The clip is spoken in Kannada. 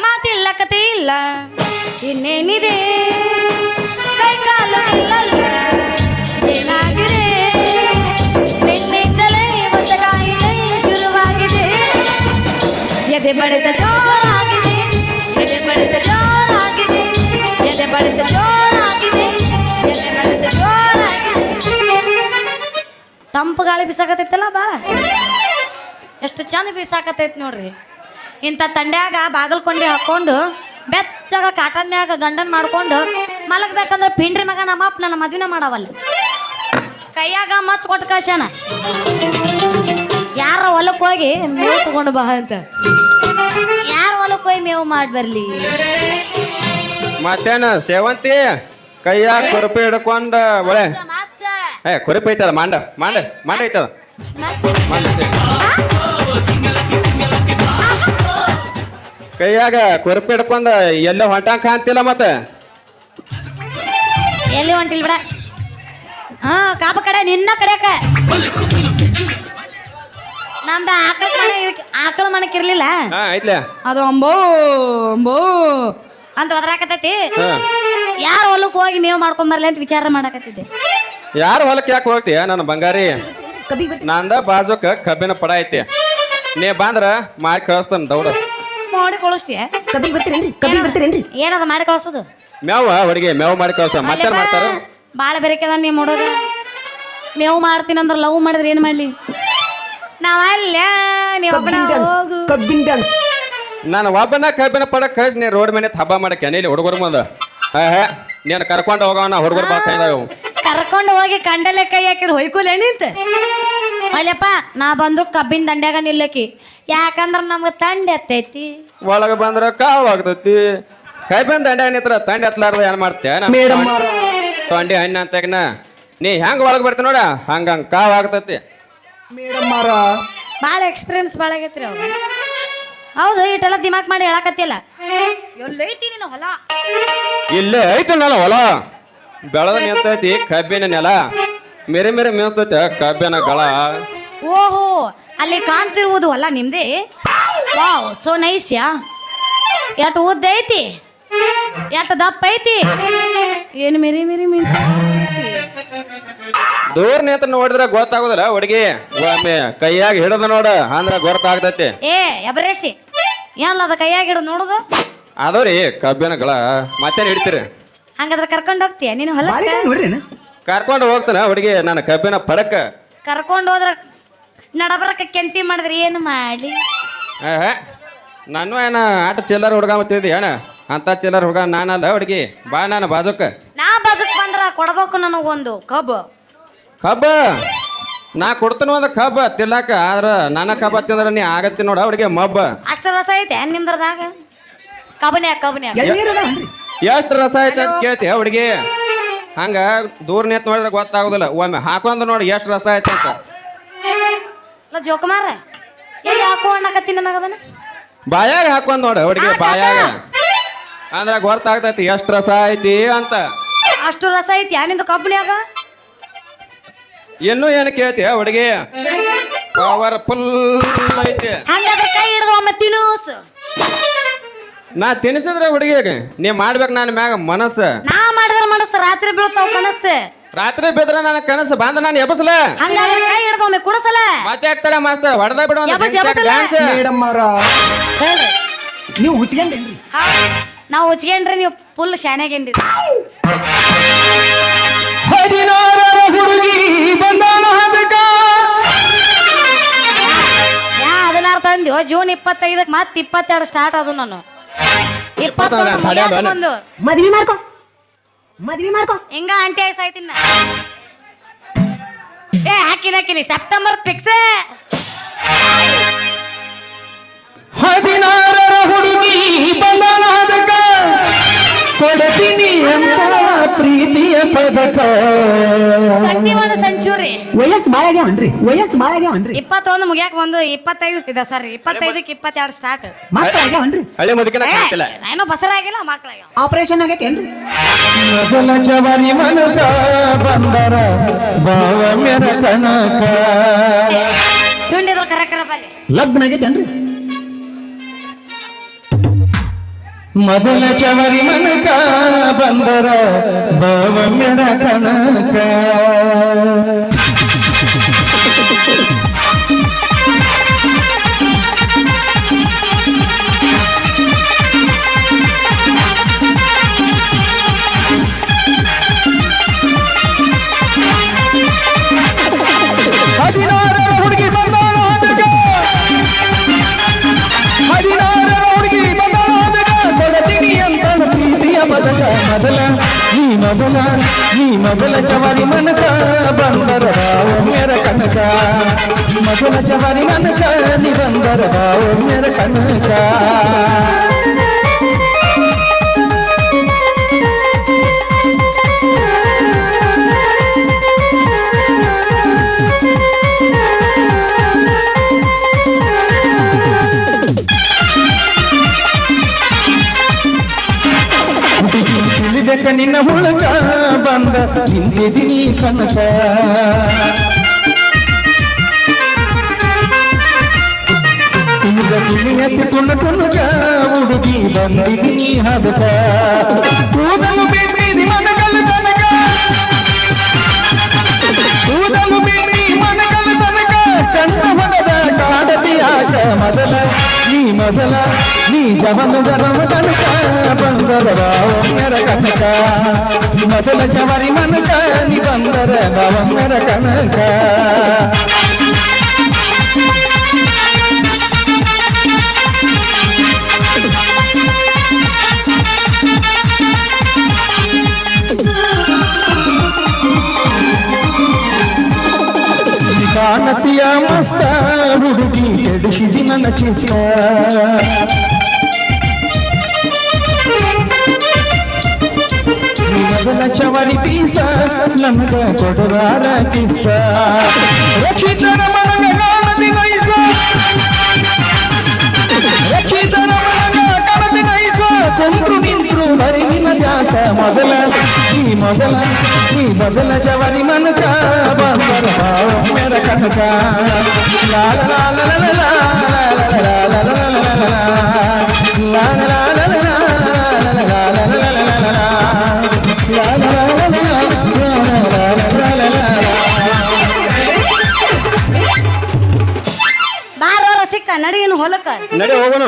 ಮಾತಿಲ್ಲ ಕತೆ ಇಲ್ಲ ಇನ್ನೇನಿದೆ ಕೈ ಎದೆ ಬಡಿತ ಜೋರಾಗಿದೆ. ಎದೆ ಬಡಿತ ಜೋರಾಗಿದೆ. ಎದೆ ಬಡಿತ ಜೋರಾಗಿದೆ. ಎದೆ ಬಡಿತ ಜೋರಾಗಿದೆ. ತಂಪು ಗಾಳಿ ಬಿಸಾಕತೈತಲ್ಲ ಬಾ ಎಷ್ಟು ಚಂದ ಬೀಸಾಕತೈತಿ ನೋಡ್ರಿ. ಇಂಥ ತಂಡ್ಯಾಗ ಬಾಗಲ್ಕೊಂಡಿ ಹಾಕೊಂಡು ಬೆಚ್ಚಗ ಕಾಟನ್ ಮ್ಯಾಗ ಗಂಡನ್ ಮಾಡ್ಕೊಂಡು ಮಲಗ್ಬೇಕಂದ್ರೆ ಪಿಂಡ್ರಿ ಮಗ ನಮ್ಮ ಅಪ್ಪ ನನ್ನ ಮದುವೆ ಮಾಡವಲ್ಲ. ಕೈಯಾಗ ಮಚ್ ಕೊಟ್ಟು ಕಳ್ಸ್ಯಾನ. ಯಾರ ಹೊಲಕ್ಕೆ ಹೋಗಿ ಮೇವು ತಗೊಂಡು ಬಾ ಅಂತ. ಯಾರ ಹೊಲಕ್ಕೆ ಹೋಗಿ ಮೇವು ಮಾಡಿ ಬರ್ಲಿ? ಮತ್ತೇನ ಸೇವಂತಿ ಕೈಯಾಗ ಕುರುಪಿ ಹಿಡ್ಕೊಂಡ ಒಳೆ ಏ ಕುರುಪಿ ಐತದ ಮಾಂಡ ಮಾಂಡ ಮಾಂಡ ಐತದ. ಮಾಂಡ. ಕೈಯಾಗ ಕುರುಪಿ ಹಿಡ್ಕೊಂಡ ಎಲ್ಲ ಹೊಂಟಂಗ್ ಕಾಣ್ತಿಲ್ಲ ಮತ್ತ. ಎಲ್ಲಿ ಹೊಂಟಿಲ್ ಬಿಡ. ಹಾ ಕಾಪ ಕಡೆ ನಿನ್ನ ಕಡೆಕ. ನಮ್ದ ಆಕಳ ಮನೆ ಆಕಳ ಮನಕ್ ಇರ್ಲಿಲ್ಲ. ಹಾ ಐತ್ಲೆ. ಅದು ಅಂಬೋ ಅಂಬೋ ಅಂತ ಒದರಾಕತೈತಿ ಯಾರು ಹೊಲಕ್ಕೆ ಹೋಗಿ ಮೇವು ಮಾಡ್ಕೊಂಬರ್ಲಿ ಅಂತ ವಿಚಾರ ಮಾಡಕತ್ತಿದ್ದೆ. ಯಾರು ಹೊಲಕ್ಕೆ ಯಾಕೆ ಹೋಗ್ತೀಯ ನನ್ನ ಬಂಗಾರಿ? ನಂದ ಬಾಜುಕ ಕಬ್ಬಿನ ಪಡ ಐತಿ. ನೀ ಬಂದ್ರ ಮಾಡಿ ಕಳಿಸ್ತಾನ ದೌಡ. ಮಾಡಿ ಕಳಿಸ್ತೀಯ ಕಬ್ಬಿಗೆ ಬರ್ತೀರೇನ್ರಿ? ಕಬ್ಬಿಗೆ ಬರ್ತೀರೇನ್ರಿ? ಏನದ ಮಾಡಿ ಕಳ್ಸೋದು? ಮೇವ ಹುಡುಗಿ ಮೇವ್ ಮಾಡಿ ಕಳ್ಸ. ಮತ್ತೇನ್ ಮಾಡ್ತಾರ? ಭಾಳ ಬೆರಕೆದ ನೀವು ಮಾಡೋದು ಮೇವು ಮಾಡ್ತೀನಿ ಅಂದ್ರೆ ಲವ್ ಮಾಡಿದ್ರೆ ಏನು ಮಾಡ್ಲಿ? ನಾವಲ್ಲ ನೀವು ಒಬ್ಬನ ಹೋಗು. ಕಬ್ಬಿನ ಡ್ಯಾನ್ಸ್. ನಾನು ಒಬ್ಬನ ಕಬ್ಬಿನ ಪಡ ಕಳಿಸಿ ನೀ ರೋಡ್ ಮೇಲೆ ಹಬ್ಬ ಮಾಡಕ್ಕೆ. ಇಲ್ಲಿ ಹುಡುಗರು ಮುಂದ. ಹೇ ಹೇ ನೀನು ಕರ್ಕೊಂಡು ಹೋಗೋಣ ಹುಡುಗರು ಬಾಳ ಕೈದಾವು ಕರ್ಕೊಂಡು ಹೋಗಿ ಕಂಡಲೆ ಕೈ ಹಾಕಿದ್ರೆ ಹೊಯ್ಕೊಲೆ ನಿಂತ? ಅಲ್ಲಪ್ಪ ನಾ ಬಂದ್ರು ಕಬ್ಬಿನ ದಂಡ್ಯಾಗ ನಿಲ್ಲಕಿ. ಯಾಕಂದ್ರ ನಮ್ಗೆ ತಂಡ ಎತ್ತೈತಿ ಒಳಗೆ ಬಂದ್ರ ಕಾವು ಆಗ್ತೈತಿ. ಕಬ್ಬಿನ ದಂಡ್ಯಾಗ ನಿತ್ರ ತಂಡ ಎತ್ತಲಾರ್ದ ಏನ್ ಮಾಡ್ತೀಯ ಮೇಡಮ್ ತೊಂಡಿ ಹಣ್ಣು ಅಂತ ನೀ ಹೆಂಗ್ ಒಳಗೆ ಬರ್ತೀನಿ ನೋಡ? ಹಂಗ ಹಂಗ ಕಾವು ಆಗ್ತೈತಿ. ಮೇಡಮ್ ಭಾಳ ಎಕ್ಸ್ಪೀರಿಯನ್ಸ್ ಭಾಳ ಆಗೈತ್ರಿ ಅವ್ರು. ಹೌದು ಇಟ್ಟೆಲ್ಲ ದಿಮಾಕ್ ಮಾಡಿ ಹೇಳಕತ್ತಿಲ್ಲ. ಎಲ್ಲೈತಿ ನೀನು ಹೊಲ? ಇಲ್ಲೇ ಐತಿ ನಾನು ಹೊಲ. ಬೆಳೆದ ನಿಂತೈತಿ ಕಬ್ಬಿನ ನೆಲ. ಮೇರೆ ಮೇರೆ ಮೇಸ್ತೈತೆ ಕಬ್ಬಿನ ಗಳ. ಓಹೋ ಅಲ್ಲಿ ಕಾಣ್ತಿರುವುದು ಅಲ್ಲ ನಿಮ್ದೇ? Wow so nice yeah? ಎಷ್ಟು ಉದ್ದ ಐತಿ? ಎಷ್ಟು ದಪ್ಪ ಐತಿ? ಏನು ಮಿರಿ ಮಿರಿ ಮೀನ್ಸ್? ದೂರ ನಿಂತ ನೋಡಿದ್ರೆ ಗೊತ್ತಾಗೋದಿಲ್ಲ ಹುಡುಗಿ. ಒಮ್ಮೆ ಕೈಯಾಗ ಹಿಡಿದ ನೋಡ ಅಂದ್ರೆ ಗೊತ್ತಾಗ್ತೈತಿ. ಏ ಎಬರೇಸಿ ಏನಲ್ಲ ಅದ ಕೈಯಾಗಿ ಹಿಡಿದು ನೋಡುದು? ಅದೋ ರೀ ಕಬ್ಬಿನ ಗಳ. ಮತ್ತೇನ್ ಹಿಡಿತೀರಿ? ಹಂಗಾದ್ರೆ ಕರ್ಕೊಂಡು ಹೋಗ್ತೀಯ? ನೀನು ಹೊಲ ನೋಡ್ರಿ? ಕರ್ಕೊಂಡು ಹೋಗ್ತಾನ ಹುಡುಗಿ ನನ್ನ ಕಬ್ಬಿನ ಪಡಕ. ಕರ್ಕೊಂಡು ಹೋದ್ರ ನಡಬರಕ ಕೆಂತಿ ಮಾಡಿದ್ರಿ ಏನು ಮಾಡಿ ನಾನು ಏನ ಆಟ ಚಿಲ್ಲರ್ ಹುಡುಗ ಮತ್ತಿದ್ದಿ ಏನ? ಅಂತ ಚಿಲ್ಲರ್ ಹುಡುಗ ನಾನಲ್ಲ ಹುಡುಗಿ ಬಾ ನಾನು ಬಾಜುಕ. ನಾ ಬಾಜುಕ್ ಬಂದ್ರ ಕೊಡ್ಬೇಕು ನನಗೊಂದು ಕಬ್ಬು. ಕಬ್ಬ? ನಾ ಕೊಡ್ತೀನಿ ಒಂದು ಕಬ್ಬ ತಿಲ್ಲಕ ಆದ್ರ ನನ್ನ ಕಬ್ಬ ತಿಂದ್ರ ನೀ ಆಗತ್ತಿ ನೋಡ ಹುಡುಗಿ ಮಬ್ಬ. ಅಷ್ಟ ರಸ ಐತೆ ನಿಮ್ದ್ರದಾಗ? ಕಬನ್ಯಾಗ ಕಬನ್ಯಾಗ ಎಷ್ಟು ರಸ ಐತೆ ಅಂತ ಕೇಳ್ತಿ ಹುಡುಗಿ? ಹಂಗ ದೂರ ನಿಂತ ನೋಡಿದ್ರೆ ಗೊತ್ತಾಗೋದಿಲ್ಲ. ಒಮ್ಮೆ ಹಾಕೊಂಡ್ ನೋಡಿ ಎಷ್ಟು ರಸ ಐತೆ ಅಂತ. ಜೋಕುಮಾರ ನನಗದನ್ನ ಬಾಯಾಗ ಹಾಕೊಂಡ್ ನೋಡ ಹುಡುಗಿ ಬಾಯಾಗ. ಅಂದ್ರೆ ಗೊತ್ತಾಗ್ತೈತಿ ಎಷ್ಟು ರಸ ಐತಿ ಅಂತ. ಅಷ್ಟು ರಸ ಐತಿ ಯಾನಿಂದ ಕಂಪ್ನಿಯಾಗ ಇನ್ನೂ ಏನು ಕೇಳ್ತಿಯ ಹುಡುಗಿ? ಪವರ್ ಫುಲ್ ಐತಿ. ಹಂಗಾದ್ರೆ ಕೈ ಹಿಡಿದು ಒಮ್ಮೆ ತಿನ್ನೂಸು. ನಾ ತಿನ್ಸಿದ್ರೆ ಹುಡುಗಿಗೆ ನೀ ಮಾಡ್ಬೇಕು ನಾನು ಮ್ಯಾಗ ಮನಸ್ಸು. ನಾ ಮನಸ್ಸು ರಾತ್ರಿ ಬೀಳ್ತಾವ ಕನಸ್ತೆ ರಾತ್ರಿ ಬಿದ್ರೆ ನನ್ನ ಕನಸು ಬಂದ ನಾನು ಎಬಸಲ? ಹಂಗಾದ್ರೆ ಕೈ ಹಿಡಿದು ಒಮ್ಮೆ ಕುಡಸಲ? ಮತ್ತೆ ಆಗ್ತಾರ ಮಾಸ್ತರ್ ಹೊಡೆದ ಬಿಡೋ. ಮೇಡಮ್ ನೀವು ನಾವು ಉಚ್ಕೊಂಡ್ರಿ ನೀವು ಫುಲ್ ಶಾನ್ಯಾಗೇನ್ರಿ ಹದಿನಾರರ ಹುಡುಗಿ ಬಂದಾಳ ಅದಕ್ಕ ಯಾ ಹದಿನಾರು ತಂದ್ಯೋ ಜೂನ್ ಇಪ್ಪತ್ತೈದಕ್ಕೆ ಮತ್ತೆ ಇಪ್ಪತ್ತೆರಡು ಸ್ಟಾರ್ಟ್ ಅದು ನಾನು. ಇಪ್ಪತ್ತೊಂದು ಮುಗ್ಯಾಕ. ಬಂದು. ಮದ್ವಿ ಮಾಡ್ಕೊ. ಮದ್ವಿ ಮಾಡ್ಕೊ. ಹಿಂಗ ಆಂಟಿ ಐಸ್ ಏ ಹಾಕಿನ ಹಾಕಿನಿ ಸೆಪ್ಟೆಂಬರ್ ಫಿಕ್ಸ್ ಹದಿನಾರರ ಹುಡುಗಿ ಬಂದನಾದಕ ಕೊಡ್ತೀನಿ ಅಂತ ಪ್ರೀತಿಯ ಪದಕ. ವಯಸ್ಸು ಬಾಳ ಆಗ್ಯಾವನ್ರಿ ವಯಸ್ಸು ಬಾಳ ಆಗ್ಯಾವನ್ರಿ ಇಪ್ಪತ್ತೊಂದು ಮುಗ್ಯಾಕ ಒಂದು ಇಪ್ಪತ್ತೈದು ಇದೆ ಸಾರಿ ಇಪ್ಪತ್ತೈದಕ್ಕೆ ಇಪ್ಪತ್ತೆರಡು ಸ್ಟಾರ್ಟ್ ಮಕ್ಳು ಆಗ್ಯಾವನ್ರಿ ಹಳೆ ಮುದುಕಿನ ಕಾಣ್ತಿಲ್ಲ. ಏನೋ ಬಸರಾಗಿಲ್ಲ ಮಕ್ಳಾಗ್ಯಾವ ಆಪರೇಷನ್ ಆಗೈತೇನ್ರಿ ಮೊದಲ ಚವರಿ ಮನಕ ಬಂದರ ಭಾವ ಮೆರ ಕನಕ. ತುಂಡಿದ್ರು ಕರೆ ಬಲಿ ಬಲ್ಲಿ. ಲಗ್ನ ಆಗೈತೇನ್ರಿ ಮೊದಲ ಚವರಿ ಮನಕ ಬಂದರ ಬಾವಮ್ಯರ ಕನಕ. ಮೊದಲ ಚವರಿ ಮನಕ ಬಂದರ ಬಾವಮ್ಯರ ಕನಕ. ಮೊದಲ ಚವರಿ ಮನಕ ನಿ ಬಂದರ ಬಾವಮ್ಯರ ಕನಕ ನಿನ್ನ ಹುಳಕ? ಬಂದ ನಿಂತಿದ್ದೀನಿ ಕನಕ. ಈಗ ತಿಳಿಯತ್ತೆ ಕುಣ ಕುಣಕ ಹುಡುಗಿ ಬಂದಿದ್ದೀನಿ ಹದಕ. ಕೂದಲು ಮನಗಲ್ ತನಕ. ಮನಗಲ್ ತನಕ. ಹೊಡೆದ ಮೊದಲ ನೀ ಮೊದಲ ನೀ ಜವನು ಕನಕ ಬಂದರ ಬಾವಮ್ಮರ ಕನಕ. ಮೊದಲ ಜವರಿ ಮನಕ ನೀ ಬಂದರ ಬಾವಮ್ಮರ ಕನಕ ಕಾಣತಿಯ ಮಸ್ತ ಹುಡುಗಿ ಕೆಡಿಸಿದಿ ನನ್ನ ಚಿತ್ತ ಮೊದಲ ಚವರಿ ಪೀಸ ನಮಗ ಕೊಡದಾರ ಕಿಸ್ಸ ರಕ್ಷಿತರ ಮನಗ ಕಾಣತಿ ನೈಸ ರಕ್ಷಿತರ ಮನಗ ಕಾಣತಿ ನೈಸ ಕುಂತು ನಿಂತ್ರು ಹರಿವಿನ ದ್ಯಾಸ ಮೊದಲ ಈ ಮೊದಲ ಈ ಮೊದಲ ಚವರಿ ಮನಕ ಬಂದರ ಮೇರ ಕನಕ ಲಾಲ ಲಾಲ ಲಾಲ ಲಾಲ ಲಾಲ ಲಾಲ ಲಾಲ ಬಾರೋ ರಸಿಕ ನಡಿ ಹೊಲಕ್ಕ. ನಡಿ ಹೋಗೋಣ